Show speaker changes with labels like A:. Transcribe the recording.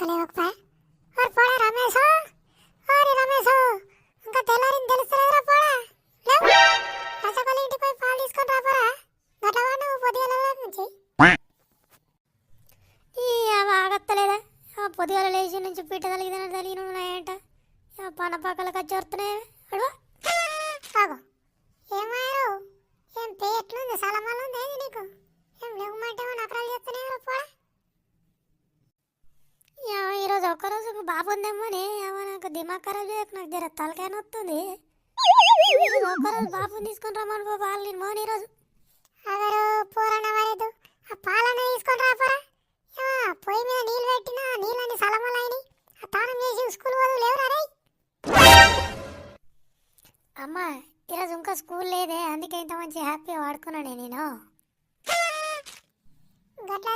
A: పోరాడు ఇంకా లేవకపోయా పోడా రమేష్ ఓరి రమేష్ ఇంకా తెల్లారిని తెలుస్తలేదురా పోడా లేవు. రసపల్లి ఇంటికి పోయి పాలు తీసుకొని రాపోరా గట్ల నువ్వు పొద్దుగల నుంచి
B: ఈ ఆగత్తలేదా? పొద్దుగల లేచి నుంచి పీట తలిగిదని తలిగిన ఉన్నాయంట. ఆ పన పక్కలకు వచ్చి అడవా
A: ఆగు. ఏం పేట్లు ఎట్లుంది? ఉంది ఏంది నీకు ఏం లేవమంటే నకరాలు చేస్తున్నాయి పోడా
B: యా, ఈరోజు ఒక్కరోజు బాబు ఉందేమోని ఏమో నాకు దిమాగ్ ఖరాబ్ చేయకు నాకు జర తలకాయ నొస్తుంది ఈరోజు ఒక్కరోజు బాబుని తీసుకొని రమ్మను పో వాళ్ళు నేను మోని రోజు
A: అదరు పూరణ వరదు ఆ పాలన తీసుకొని రాపరా పొయ్యి మీద నీళ్ళు పెట్టినా నీళ్ళని సలమలైని ఆ తానం చేసి స్కూల్ వాళ్ళు లేవురా రే
B: అమ్మ ఈరోజు ఇంకా స్కూల్ లేదే అందుకే ఇంత మంచి హ్యాపీ వాడుకున్నానే నేను.
A: గట్లా